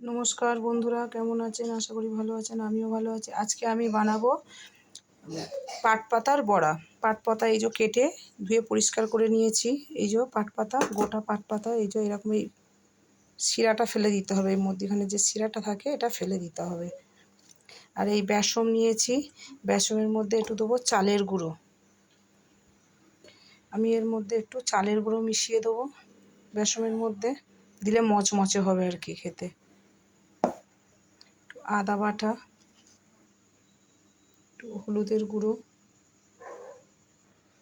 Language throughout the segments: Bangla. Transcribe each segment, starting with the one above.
নমস্কার বন্ধুরা, কেমন আছেন? আশা করি ভালো আছেন, আমিও ভালো আছি। আজকে আমি বানাবো পাট পাতার বড়া। পাট পাতা এই যে কেটে ধুয়ে পরিষ্কার করে নিয়েছি। এই যে পাট পাতা, গোটা পাট পাতা, এই যে এরকম এই শিরাটা ফেলে দিতে হবে। এই মধ্যেখানে যে শিরাটা থাকে, এটা ফেলে দিতে হবে। আর এই বেসম নিয়েছি। বেসমের মধ্যে একটু দেবো চালের গুঁড়ো। আমি এর মধ্যে একটু চালের গুঁড়ো মিশিয়ে দেবো বেসমের মধ্যে। দিলে মচমচে হবে আর কি খেতে। আদা বাটা, একটু হলুদের গুঁড়ো,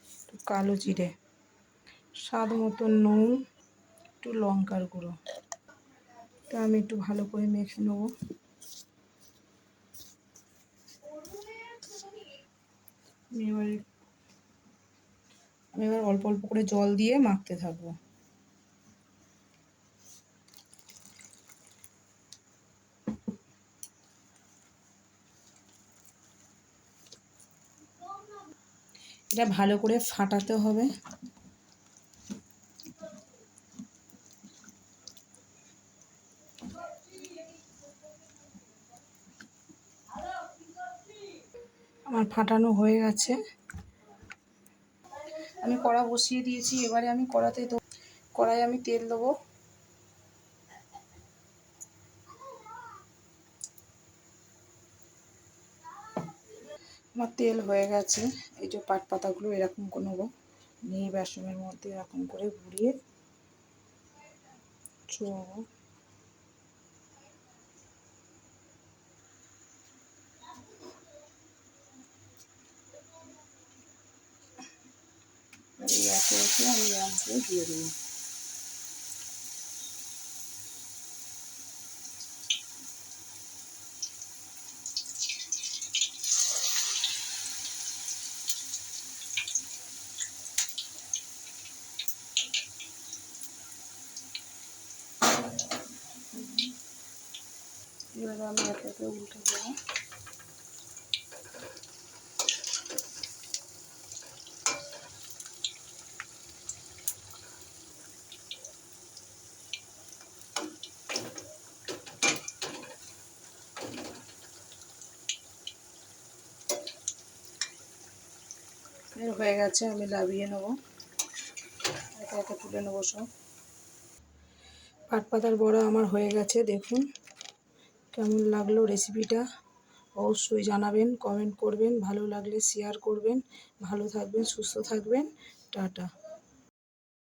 একটু কালো জিরে, স্বাদ মতো নুন, একটু লঙ্কার গুঁড়ো। তো আমি একটু ভালো করে মেখে নেব। আমি এবার আমি এবার অল্প অল্প করে জল দিয়ে মাখতে থাকব। এটা ভালো করে ফাটাতে হবে। আমার ফাটানো হয়ে গেছে। আমি কড়া বসিয়ে দিয়েছি, এবারে আমি কড়াতে কড়াই আমি তেল দেবো। আমার তেল হয়ে গেছে। এই যে পাট পাতাগুলো এরকম নেব নিয়ে বেসনের মধ্যে এরকম করে ঘুরিয়ে চোবো। এই আমি এরকম করে দিয়ে দেবো। এবারে আমি একে উল্টে হয়ে গেছে, আমি লাভিয়ে নেব। একে একে তুলে নেব সব। পাট পাতার বড়া আমার হয়ে গেছে, দেখুন। কেমন লাগল রেসিপিটা অবশ্যই জানাবেন কমেন্ট করবেন, ভালো লাগলে শেয়ার করবেন। ভালো থাকবেন, সুস্থ থাকবেন। টাটা।